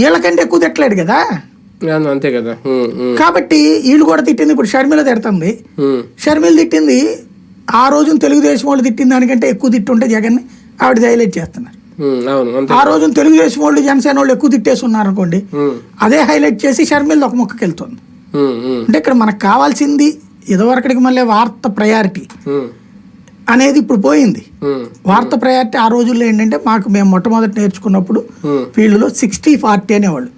వీళ్ళకంటే ఎక్కువ తిట్టలేడు కదా? అంతే కదా. కాబట్టి వీళ్ళు కూడా తిట్టింది ఇప్పుడు షర్మిల తిడుతుంది. షర్మిల తిట్టింది ఆ రోజున తెలుగుదేశం వాళ్ళు తిట్టిన దానికంటే ఎక్కువ తిట్టుంటే జగన్ని ఆవిడ హైలైట్ చేస్తున్నారు. ఆ రోజున తెలుగుదేశం వాళ్ళు జనసేన వాళ్ళు ఎక్కువ తిట్టేసి ఉన్నారు అనుకోండి అదే హైలైట్ చేసి షర్మిల ఒక ముక్కకి వెళ్తుంది. అంటే ఇక్కడ మనకు కావాల్సింది ఇదివరకటికి మళ్ళీ వార్త ప్రయారిటీ అనేది ఇప్పుడు పోయింది. వార్త ప్రయారిటీ ఆ రోజుల్లో ఏంటంటే మాకు మేము మొట్టమొదటి నేర్చుకున్నప్పుడు ఫీల్డ్లో సిక్స్టీ ఫార్టీ అనేవాళ్ళు.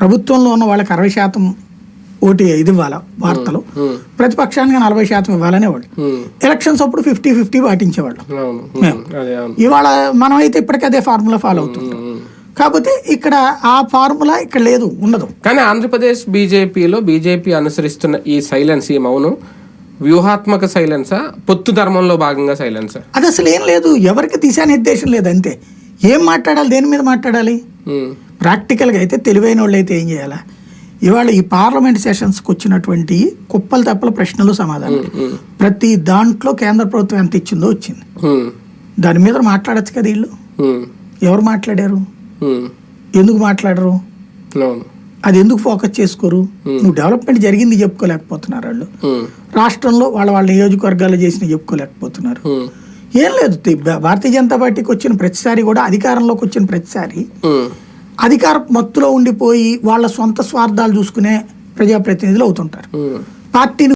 ప్రభుత్వంలో ఉన్న వాళ్ళకి అరవై శాతం ఓటు ఇది ఇవ్వాలి వార్తలు. ప్రతిపక్షానికి నలభై శాతం ఇవ్వాలనేవాళ్ళు. ఎలక్షన్స్ అప్పుడు ఫిఫ్టీ ఫిఫ్టీ పాటించేవాళ్ళు. అవును. ఇవాళ మనం అయితే ఇప్పటికీ అదే ఫార్ములా ఫాలో అవుతుంటాం. కాకపోతే ఇక్కడ ఆ ఫార్ములా ఇక్కడ లేదు ఉండదు. కానీ ఆంధ్రప్రదేశ్ బీజేపీలో బీజేపీ అనుసరిస్తున్న ఈ సైలెన్స్ ఈ మౌనం వ్యూహాత్మక సైలెన్సా పొత్తు ధర్మంలో భాగంగా సైలెన్సా అది అసలు ఏం లేదు. ఎవరికి దిశానిర్దేశం లేదు అంతే. ఏం మాట్లాడాలి దేని మీద మాట్లాడాలి? ప్రాక్టికల్గా అయితే తెలివైన వాళ్ళు అయితే ఏం చేయాలా? ఇవాళ ఈ పార్లమెంట్ సెషన్స్కి వచ్చినటువంటి కుప్పలు తప్పల ప్రశ్నలు సమాధానం. ప్రతి దాంట్లో కేంద్ర ప్రభుత్వం ఎంత ఇచ్చిందో వచ్చింది. దాని మీద మాట్లాడచ్చు కదా వీళ్ళు. ఎవరు మాట్లాడారు? ఎందుకు మాట్లాడరు? అది ఎందుకు ఫోకస్ చేసుకోరు నువ్వు డెవలప్మెంట్ జరిగింది చెప్పుకోలేకపోతున్నారు వాళ్ళు. ఉమ్, రాష్ట్రంలో వాళ్ళ వాళ్ళ నియోజకవర్గాలు చేసిన చెప్పుకోలేకపోతున్నారు. ఉమ్, ఏం లేదు భారతీయ జనతా పార్టీకి వచ్చిన ప్రతిసారి కూడా అధికారంలోకి వచ్చిన ప్రతిసారి అధికార మత్తులో ఉండిపోయి వాళ్ళ సొంత స్వార్థాలు చూసుకునే ప్రజాప్రతినిధులు అవుతుంటారు. పార్టీని